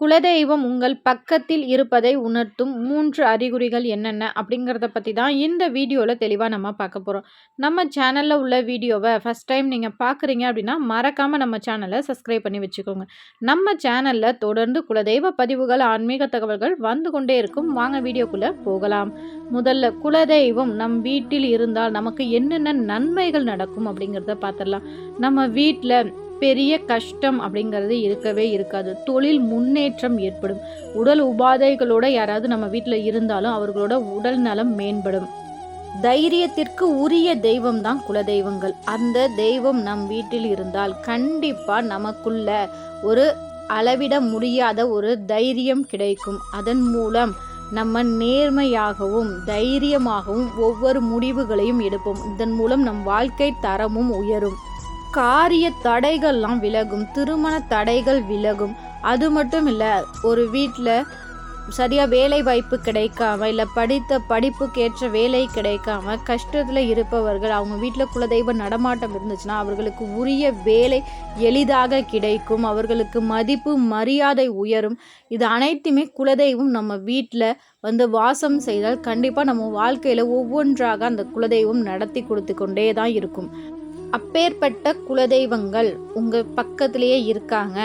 குலதெய்வம் உங்கள் பக்கத்தில் இருப்பதை உணர்த்தும் மூன்று அறிகுறிகள் என்னென்ன அப்படிங்கிறத பற்றி தான் இந்த வீடியோவில் தெளிவாக நம்ம பார்க்க போகிறோம் நம்ம சேனலில் உள்ள வீடியோவை ஃபஸ்ட் டைம் நீங்கள் பார்க்குறீங்க அப்படின்னா மறக்காமல் நம்ம சேனலை சப்ஸ்கிரைப் பண்ணி வச்சுக்கோங்க. நம்ம சேனலில் தொடர்ந்து குலதெய்வ பதிவுகள் ஆன்மீக தகவல்கள் வந்து கொண்டே இருக்கும். வாங்க வீடியோக்குள்ளே போகலாம். முதல்ல குலதெய்வம் நம் வீட்டில் இருந்தால் நமக்கு என்னென்ன நன்மைகள் நடக்கும் அப்படிங்கிறத பார்த்துடலாம். நம்ம வீட்டில் பெரிய கஷ்டம் அப்படிங்கிறது இருக்கவே இருக்காது. தொழில் முன்னேற்றம் ஏற்படும். உடல் உபாதைகளோட யாராவது நம்ம வீட்டில் இருந்தாலும் அவர்களோட உடல் நலம் மேம்படும். தைரியத்திற்கு உரிய தெய்வம் தான் குலதெய்வங்கள். அந்த தெய்வம் நம் வீட்டில் இருந்தால் கண்டிப்பா நமக்குள்ள ஒரு அளவிட முடியாத ஒரு தைரியம் கிடைக்கும். அதன் மூலம் நம்ம நேர்மையாகவும் தைரியமாகவும் ஒவ்வொரு முடிவுகளையும் எடுப்போம். இதன் மூலம் நம் வாழ்க்கை தரமும் உயரும். காரிய தடைகள்லாம் விலகும் திருமண தடைகள் விலகும். அது மட்டும் இல்லை ஒரு வீட்டில் சரியாக வேலை வாய்ப்பு கிடைக்காம இல்லை படித்த படிப்புக்கேற்ற வேலை கிடைக்காம கஷ்டத்தில் இருப்பவர்கள் அவங்க வீட்டில் குலதெய்வ நடமாட்டம் இருந்துச்சுன்னா அவர்களுக்கு உரிய வேலை எளிதாக கிடைக்கும். அவர்களுக்கு மதிப்பு மரியாதை உயரும். இது அனைத்துமே குலதெய்வம் நம்ம வீட்டில் வந்து வாசம் செய்தால் கண்டிப்பாக நம்ம வாழ்க்கையில் ஒவ்வொன்றாக அந்த குலதெய்வம் நடத்தி கொடுத்து கொண்டே தான் இருக்கும். அப்பேற்பட்ட குலதெய்வங்கள் உங்கள் பக்கத்திலேயே இருக்காங்க.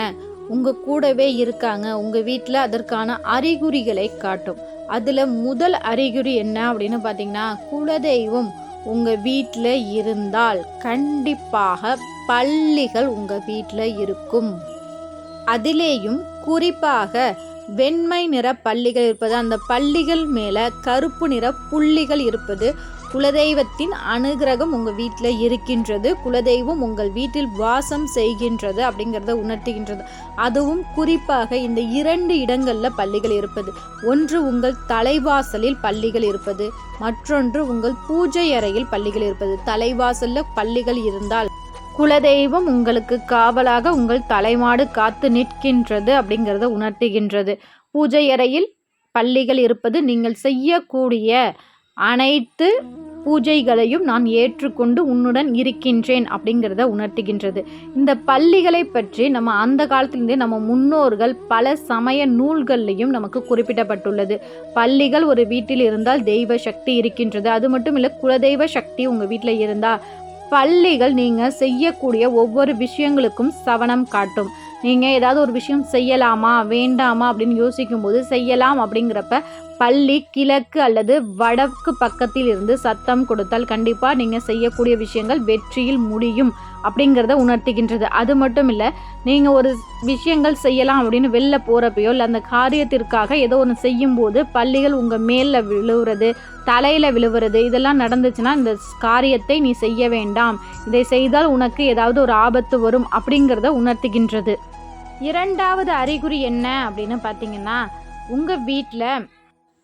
உங்கள் கூடவே இருக்காங்க. உங்கள் வீட்டில் அதற்கான அறிகுறிகளை காட்டும். அதில் முதல் அறிகுறி என்ன அப்படின்னு பார்த்தீங்கன்னா குலதெய்வம் உங்கள் வீட்டில் இருந்தால் கண்டிப்பாக பள்ளிகள் உங்கள் வீட்டில் இருக்கும். அதிலேயும் குறிப்பாக வெண்மை நிற பள்ளிகள் இருப்பது அந்த பள்ளிகள் மேலே கருப்பு நிற புள்ளிகள் இருப்பது குலதெய்வத்தின் அனுகிரகம் உங்கள் வீட்டில் இருக்கின்றது குலதெய்வம் உங்கள் வீட்டில் வாசம் செய்கின்றது அப்படிங்கிறத உணர்த்துகின்றது. அதுவும் குறிப்பாக இந்த இரண்டு இடங்களில் பள்ளிகள் இருப்பது. ஒன்று உங்கள் தலைவாசலில் பள்ளிகள் இருப்பது மற்றொன்று உங்கள் பூஜை அறையில் பள்ளிகள் இருப்பது. தலைவாசலில் பள்ளிகள் இருந்தால் குலதெய்வம் உங்களுக்கு காவலாக உங்கள் தலைமாடு காத்து நிற்கின்றது அப்படிங்கிறத உணர்த்துகின்றது. பூஜை அறையில் பள்ளிகள் இருப்பது நீங்கள் செய்யக்கூடிய அனைத்து பூஜைகளையும் நான் ஏற்றுக்கொண்டு உன்னுடன் இருக்கின்றேன் அப்படிங்கிறத உணர்த்துகின்றது. இந்த பள்ளிகளை பற்றி நம்ம அந்த காலத்திலிருந்தே நம்ம முன்னோர்கள் பல சமய நூல்கள்லையும் நமக்கு குறிப்பிடப்பட்டுள்ளது. பள்ளிகள் ஒரு வீட்டில் இருந்தால் தெய்வ சக்தி இருக்கின்றது. அது மட்டும் இல்லை குலதெய்வ சக்தி உங்கள் வீட்டில் இருந்தால் பள்ளிகள் நீங்கள் செய்யக்கூடிய ஒவ்வொரு விஷயங்களுக்கும் சவனம் காட்டும். நீங்கள் ஏதாவது ஒரு விஷயம் செய்யலாமா வேண்டாமா அப்படின்னு யோசிக்கும்போது செய்யலாம் அப்படிங்கிறப்ப பள்ளி கிழக்கு அல்லது வடக்கு பக்கத்தில் இருந்து சத்தம் கொடுத்தால் கண்டிப்பாக நீங்கள் செய்யக்கூடிய விஷயங்கள் வெற்றியில் முடியும் அப்படிங்கிறத உணர்த்துகின்றது. அது மட்டும் இல்லை நீங்கள் ஒரு விஷயங்கள் செய்யலாம் அப்படின்னு வெளில போகிறப்பையோ இல்லை அந்த காரியத்திற்காக ஏதோ ஒன்று செய்யும்போது பள்ளிகள் உங்கள் மேலில் விழுவுறது தலையில் விழுவுறது இதெல்லாம் நடந்துச்சுன்னா இந்த காரியத்தை நீ செய்ய வேண்டாம். இதை செய்தால் உனக்கு ஏதாவது ஒரு ஆபத்து வரும் அப்படிங்கிறத உணர்த்துகின்றது. இரண்டாவது அறிகுறி என்ன அப்படின்னு பார்த்தீங்கன்னா உங்கள் வீட்டில்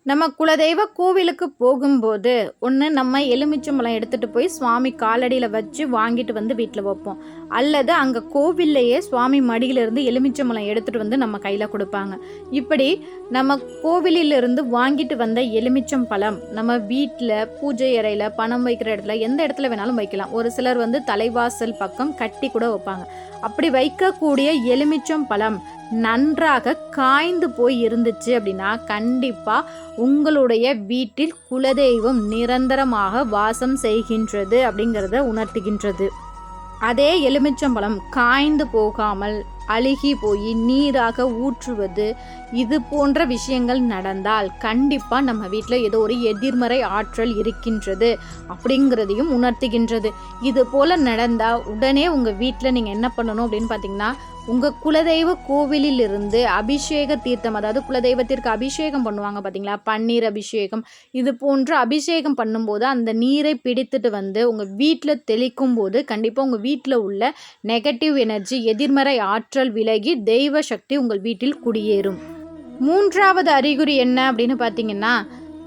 நம்ம குலதெய்வ கோவிலுக்கு போகும்போது ஒன்று நம்ம எலுமிச்சம்பழம் எடுத்துகிட்டு போய் சுவாமி காலடியில் வச்சு வாங்கிட்டு வந்து வீட்டில் வைப்போம். அல்லது அங்கே கோவில்லையே சுவாமி மடியிலிருந்து எலுமிச்சம்பழம் எடுத்துகிட்டு வந்து நம்ம கையில் கொடுப்பாங்க. இப்படி நம்ம கோவிலிலிருந்து வாங்கிட்டு வந்த எலுமிச்சம் பழம் நம்ம வீட்டில் பூஜை அறையில் பணம் வைக்கிற இடத்துல எந்த இடத்துல வேணாலும் வைக்கலாம். ஒரு சிலர் வந்து தலைவாசல் பக்கம் கட்டி கூட வைப்பாங்க. அப்படி வைக்கக்கூடிய எலுமிச்சம் பழம் நன்றாக காய்ந்து போய் இருந்துச்சு அப்படின்னா கண்டிப்பாக உங்களுடைய வீட்டில் குலதெய்வம் நிரந்தரமாக வாசம் செய்கின்றது அப்படிங்கிறத உணர்த்துகின்றது. அதே எலுமிச்சம்பழம் காய்ந்து போகாமல் அழுகி போய் நீராக ஊற்றுவது இது போன்ற விஷயங்கள் நடந்தால் கண்டிப்பாக நம்ம வீட்டில் ஏதோ ஒரு எதிர்மறை ஆற்றல் இருக்கின்றது அப்படிங்கிறதையும் உணர்த்துகின்றது. இது போல் நடந்தால் உடனே உங்கள் வீட்டில் நீங்கள் என்ன பண்ணணும் அப்படின்னு பார்த்தீங்கன்னா உங்கள் குலதெய்வ கோவிலில் இருந்து அபிஷேக தீர்த்தம் அதாவது குலதெய்வத்திற்கு அபிஷேகம் பண்ணுவாங்க பார்த்தீங்களா பன்னீர் அபிஷேகம். இது போன்று அபிஷேகம் பண்ணும்போது அந்த நீரை பிடித்துட்டு வந்து உங்கள் வீட்டில் தெளிக்கும் போது கண்டிப்பாக உங்கள் வீட்டில் உள்ள நெகட்டிவ் எனர்ஜி எதிர்மறை ஆற்றல் விலகி தெய்வ சக்தி உங்கள் வீட்டில் குடியேறும். மூன்றாவது அறிகுறி என்ன அப்படின்னு பார்த்தீங்கன்னா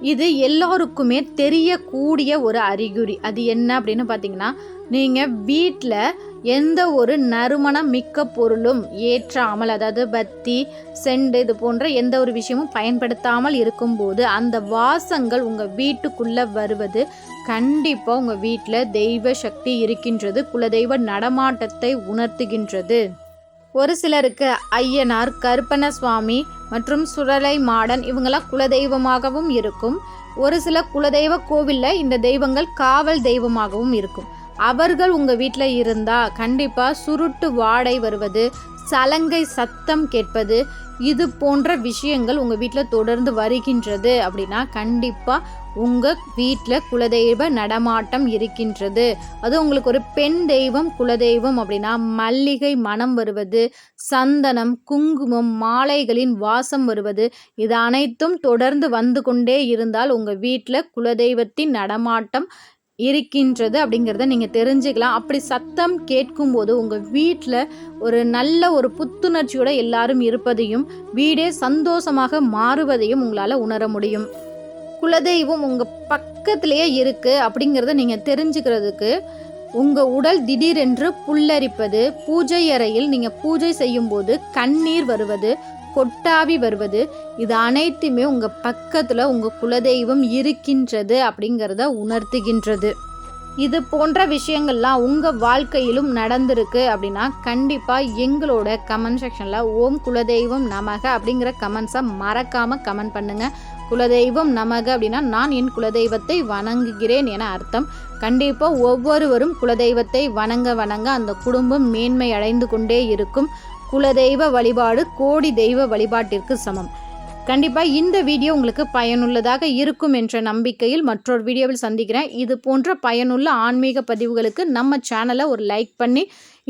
இது எல்லோருக்குமே தெரியக்கூடிய ஒரு அறிகுறி. அது என்ன அப்படின்னு பார்த்தீங்கன்னா நீங்கள் வீட்டில் எந்த ஒரு நறுமணம் மிக்க பொருளும் ஏற்றாமல் அதாவது பத்தி செண்டு இது போன்ற எந்த ஒரு விஷயமும் பயன்படுத்தாமல் இருக்கும்போது அந்த வாசங்கள் உங்கள் வீட்டுக்குள்ளே வருவது கண்டிப்பாக உங்கள் வீட்டில் தெய்வ சக்தி இருக்கின்றது குலதெய்வ நடமாட்டத்தை உணர்த்துகின்றது. ஒரு சிலருக்கு ஐயனார் கருப்பண சுவாமி மற்றும் சுடலை மாடன் இவங்களாம் குலதெய்வமாகவும் இருக்கும். ஒரு சில குலதெய்வ கோவிலில் இந்த தெய்வங்கள் காவல் தெய்வமாகவும் இருக்கும். அவர்கள் உங்கள் வீட்டில் இருந்தால் கண்டிப்பாக சுருட்டு வாடை வருவது சலங்கை சத்தம் கேட்பது இது போன்ற விஷயங்கள் உங்கள் வீட்டில் தொடர்ந்து வருகின்றது அப்படின்னா கண்டிப்பாக உங்கள் வீட்டில் குலதெய்வ நடமாட்டம் இருக்கின்றது. அது உங்களுக்கு ஒரு பெண் தெய்வம் குலதெய்வம் அப்படின்னா மல்லிகை மனம் வருவது சந்தனம் குங்குமம் மாலைகளின் வாசம் வருவது இது அனைத்தும் தொடர்ந்து வந்து கொண்டே இருந்தால் உங்கள் வீட்டில் குலதெய்வத்தின் நடமாட்டம் இருக்கின்றது அப்படிங்கிறத நீங்கள் தெரிஞ்சுக்கலாம். அப்படி சத்தம் கேட்கும்போது உங்கள் வீட்டில் ஒரு நல்ல ஒரு புத்துணர்ச்சியோட எல்லாரும் இருப்பதையும் வீடே சந்தோஷமாக மாறுவதையும் உங்களால் உணர முடியும். குலதெய்வம் உங்கள் பக்கத்திலேயே இருக்குது அப்படிங்கிறத நீங்கள் தெரிஞ்சுக்கிறதுக்கு உங்கள் உடல் திடீரென்று புல்லரிப்பது பூஜை அறையில் நீங்கள் பூஜை செய்யும்போது கண்ணீர் வருவது கொட்டாவி வருவது. இது அனைத்துமே உங்கள் பக்கத்தில் உங்கள் குலதெய்வம் இருக்கின்றது அப்படிங்கிறத உணர்த்துகின்றது. இது போன்ற விஷயங்கள்லாம் உங்கள் வாழ்க்கையிலும் நடந்திருக்கு அப்படின்னா கண்டிப்பாக எங்களோட கமெண்ட் செக்ஷனில் ஓம் குலதெய்வம் நமக அப்படிங்கிற கமெண்ட்ஸை மறக்காமல் கமெண்ட் பண்ணுங்கள் குலதெய்வம் நமக அப்படின்னா நான் என் குலதெய்வத்தை வணங்குகிறேன் என அர்த்தம். கண்டிப்பாக ஒவ்வொருவரும் குலதெய்வத்தை வணங்க வணங்க அந்த குடும்பம் மேன்மை அடைந்து கொண்டே இருக்கும். குலதெய்வ வழிபாடு கோடி தெய்வ வழிபாட்டிற்கு சமம். கண்டிப்பாக இந்த வீடியோ உங்களுக்கு பயனுள்ளதாக இருக்கும் என்ற நம்பிக்கையில் மற்றொரு வீடியோவில் சந்திக்கிறேன். இது போன்ற பயனுள்ள ஆன்மீக பதிவுகளுக்கு நம்ம சேனலை ஒரு லைக் பண்ணி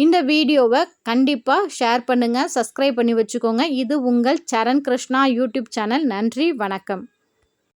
இந்த வீடியோவை கண்டிப்பாக ஷேர் பண்ணுங்கள் சப்ஸ்கிரைப் பண்ணி வச்சுக்கோங்க. இது உங்கள் சரண் கிருஷ்ணா யூடியூப் சேனல் நன்றி வணக்கம்.